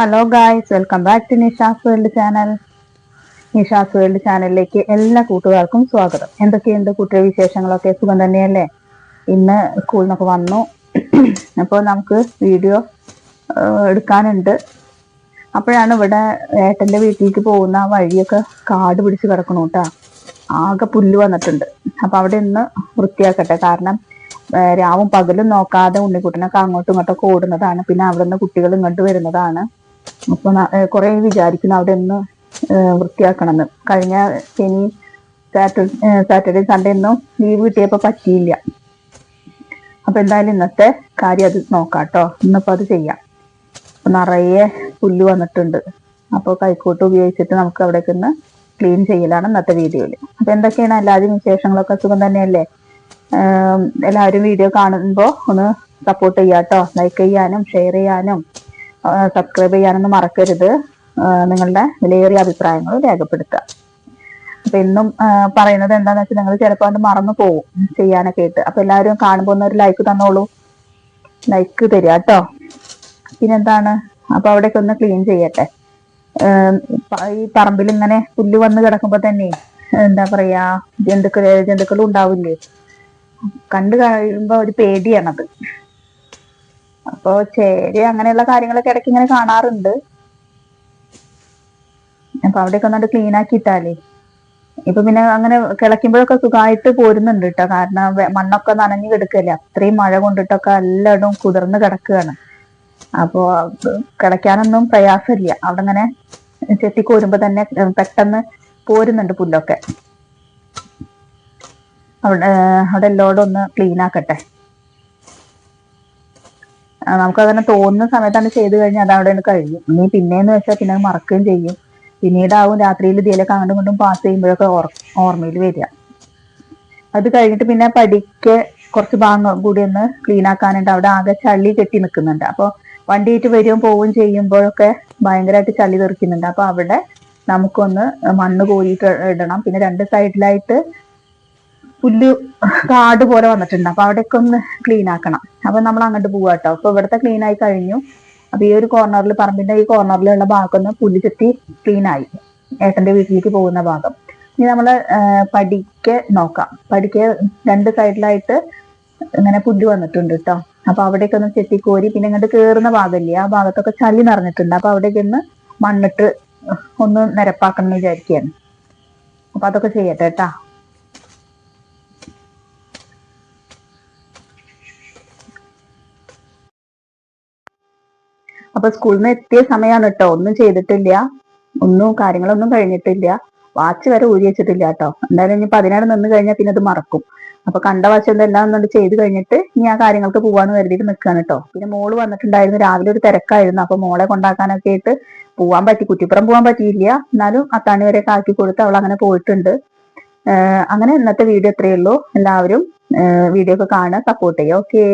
Hello guys welcome back to Nisha's world channel Nisha's world ചാനലിലേക്ക് എല്ലാ കൂട്ടുകാർക്കും സ്വാഗതം. എന്തൊക്കെയുണ്ട് കുട്ടിയുടെ വിശേഷങ്ങളൊക്കെ? സുഖം തന്നെയല്ലേ? ഇന്ന് സ്കൂളിൽ നിന്നൊക്കെ വന്നു. അപ്പോൾ നമുക്ക് വീഡിയോ എടുക്കാനുണ്ട്. അപ്പോഴാണ് ഇവിടെ ഏട്ടന്റെ വീട്ടിലേക്ക് പോകുന്ന ആ വഴിയൊക്കെ കാട് പിടിച്ച് കിടക്കണു കേട്ടോ ആകെ പുല്ല് വന്നിട്ടുണ്ട്. അപ്പോൾ അവിടെ ഇന്ന് വൃത്തിയാക്കട്ടെ. കാരണം രാവും പകലും നോക്കാതെ ഉണ്ണിക്കുട്ടനൊക്കെ അങ്ങോട്ടും ഇങ്ങോട്ടൊക്കെ ഓടുന്നതാണ്. പിന്നെ അവിടെ നിന്ന് കുട്ടികൾ ഇങ്ങോട്ട് വരുന്നതാണ്. അപ്പൊ കുറെ വിചാരിക്കുന്നു അവിടെ ഒന്ന് വൃത്തിയാക്കണമെന്ന്. കഴിഞ്ഞ ശനി സാറ്റർഡേ സാറ്റർഡേ സൺഡേ ഒന്നും ലീവ് കിട്ടിയപ്പോ പറ്റിയില്ല. അപ്പൊ എന്തായാലും ഇന്നത്തെ കാര്യം അത് നോക്കാം കേട്ടോ ഇന്നിപ്പോ അത് ചെയ്യാം. നിറയെ പുല്ല് വന്നിട്ടുണ്ട്. അപ്പോൾ കൈക്കോട്ട് ഉപയോഗിച്ചിട്ട് നമുക്ക് അവിടേക്ക് ഒന്ന് ക്ലീൻ ചെയ്യലാണ് ഇന്നത്തെ വീഡിയോയിൽ അപ്പൊ എന്തൊക്കെയാണ് എല്ലാവരും വിശേഷങ്ങളൊക്കെ? സുഖം തന്നെയല്ലേ? എല്ലാവരും വീഡിയോ കാണുമ്പോൾ ഒന്ന് സപ്പോർട്ട് ചെയ്യാട്ടോ. ലൈക്ക് ചെയ്യാനും ഷെയർ ചെയ്യാനും. സബ്സ്ക്രൈബ് ചെയ്യാനൊന്നും മറക്കരുത്. നിങ്ങളുടെ വിലയേറിയ അഭിപ്രായങ്ങൾ രേഖപ്പെടുത്തുക. അപ്പൊ ഇന്നും പറയുന്നത് എന്താന്ന് വെച്ചാൽ നിങ്ങൾ ചിലപ്പോൾ അത് മറന്നു പോകും ചെയ്യാനൊക്കെ ആയിട്ട്. അപ്പൊ എല്ലാവരും കാണുമ്പോൾ ഒന്ന് ഒരു ലൈക്ക് തന്നോളൂ. ലൈക്ക് തരിക കേട്ടോ പിന്നെന്താണ്? അപ്പൊ അവിടേക്ക് ഒന്ന് ക്ലീൻ ചെയ്യട്ടെ. ഈ പറമ്പിൽ ഇങ്ങനെ പുല്ല് വന്ന് കിടക്കുമ്പോ തന്നെ എന്താ പറയാ ജന്തുക്കൾ ജന്തുക്കളും ഉണ്ടാവില്ലേ? കണ്ടു കഴിയുമ്പോ ഒരു പേടിയാണത്. അപ്പോ ചേരി അങ്ങനെയുള്ള കാര്യങ്ങളൊക്കെ ഇടയ്ക്ക് ഇങ്ങനെ കാണാറുണ്ട്. അപ്പൊ അവിടെയൊക്കെ ഒന്നുകൊണ്ട് ക്ലീൻ ആക്കിയിട്ടാലേ. ഇപ്പൊ പിന്നെ അങ്ങനെ കിളയ്ക്കുമ്പോഴൊക്കെ സുഖമായിട്ട് പോരുന്നുണ്ട് കേട്ടോ കാരണം മണ്ണൊക്കെ നനഞ്ഞു കിടക്കല്ലേ. അത്രയും മഴ കൊണ്ടിട്ടൊക്കെ എല്ലായിടും കുതിർന്ന് കിടക്കുകയാണ്. അപ്പോ കിടക്കാനൊന്നും പ്രയാസമില്ല. അവിടെ അങ്ങനെ ചെത്തിക്കോരുമ്പോ തന്നെ പെട്ടെന്ന് പോരുന്നുണ്ട് പുല്ലൊക്കെ. അവിടെ അവിടെ എല്ലായിടും ഒന്ന് ക്ലീൻ ആക്കട്ടെ. നമുക്ക് അങ്ങനെ തോന്നുന്ന സമയത്താണ് ചെയ്ത് കഴിഞ്ഞാൽ അത് അവിടെ കഴിയും. ഇനി പിന്നെയെന്ന് വെച്ചാൽ പിന്നെ മറക്കുകയും ചെയ്യും. പിന്നീടാവും രാത്രിയിൽ ഇതിലൊക്കെ അങ്ങോട്ടും കൊണ്ടും പാസ് ചെയ്യുമ്പോഴൊക്കെ ഓർമ്മയിൽ വരിക. അത് കഴിഞ്ഞിട്ട് പിന്നെ പഠിക്ക് കുറച്ച് ഭാഗം കൂടി ഒന്ന് ക്ലീൻ ആക്കാനുണ്ട്. അവിടെ ആകെ ചളി കെട്ടി നിൽക്കുന്നുണ്ട്. അപ്പോൾ വണ്ടിയിട്ട് വരികയും പോവുകയും ചെയ്യുമ്പോഴൊക്കെ ഭയങ്കരമായിട്ട് ചളി തെറിക്കുന്നുണ്ട്. അപ്പൊ അവിടെ നമുക്കൊന്ന് മണ്ണ് കോരിയിട്ട് ഇടണം. പിന്നെ രണ്ട് സൈഡിലായിട്ട് പുല്ല് കാട് പോലെ വന്നിട്ടുണ്ട്. അപ്പൊ അവിടെയൊക്കെ ഒന്ന് ക്ലീൻ ആക്കണം. അപ്പൊ നമ്മൾ അങ്ങോട്ട് പോവാ കേട്ടോ അപ്പൊ ഇവിടുത്തെ ക്ലീൻ ആയി കഴിഞ്ഞു. അപ്പൊ ഈ ഒരു കോർണറിൽ പറമ്പിന്റെ ഈ കോർണറിലുള്ള ഭാഗം ഒന്ന് പുല്ല് ചെത്തി ക്ലീൻ ആയി. ഏട്ടന്റെ വീട്ടിലേക്ക് പോകുന്ന ഭാഗം. ഇനി നമ്മൾ പടിക്ക് നോക്കാം. പടിക്ക് രണ്ട് സൈഡിലായിട്ട് ഇങ്ങനെ പുല്ല് വന്നിട്ടുണ്ട് കേട്ടോ അപ്പൊ അവിടേക്ക് ഒന്ന് ചെത്തിക്കോരി പിന്നെ ഇങ്ങോട്ട് കേറുന്ന ഭാഗമില്ലേ? ആ ഭാഗത്തൊക്കെ ചളി നിറഞ്ഞിട്ടുണ്ട്. അപ്പൊ അവിടേക്ക് ഒന്ന് മണ്ണിട്ട് ഒന്ന് നിരപ്പാക്കണം എന്ന് വിചാരിക്കുകയാണ്. അപ്പൊ അതൊക്കെ ചെയ്യട്ടെ കേട്ടാ അപ്പൊ സ്കൂളിൽ നിന്ന് എത്തിയ സമയമാണ് കേട്ടോ ഒന്നും ചെയ്തിട്ടില്ല. ഒന്നും കാര്യങ്ങളൊന്നും കഴിഞ്ഞിട്ടില്ല. വാച്ച് വരെ ഊരി വെച്ചിട്ടില്ല കേട്ടോ എന്തായാലും ഇനി പതിനേഴ് നിന്ന് കഴിഞ്ഞാൽ പിന്നെ അത് മറക്കും. അപ്പൊ കണ്ട വശം എല്ലാം ഒന്നുകൊണ്ട് ചെയ്ത് കഴിഞ്ഞിട്ട് ഇനി ആ കാര്യങ്ങൾക്ക് പോവാന്ന് കരുതിയിട്ട് നിൽക്കുകയാണ് കേട്ടോ പിന്നെ മോൾ വന്നിട്ടുണ്ടായിരുന്നു. രാവിലെ ഒരു തിരക്കായിരുന്നു. അപ്പൊ മോളെ കൊണ്ടാക്കാനൊക്കെ ആയിട്ട് പോവാൻ പറ്റി. കുറ്റിപ്പുറം പോവാൻ പറ്റിയില്ല. എന്നാലും അത്താണി വരെ ആക്കി കൊടുത്ത് അവൾ അങ്ങനെ പോയിട്ടുണ്ട്. അങ്ങനെ ഇന്നത്തെ വീഡിയോ എത്രയേ ഉള്ളൂ. എല്ലാവരും വീഡിയോ ഒക്കെ കാണുക സപ്പോർട്ട് ചെയ്യുക. ഓക്കേ.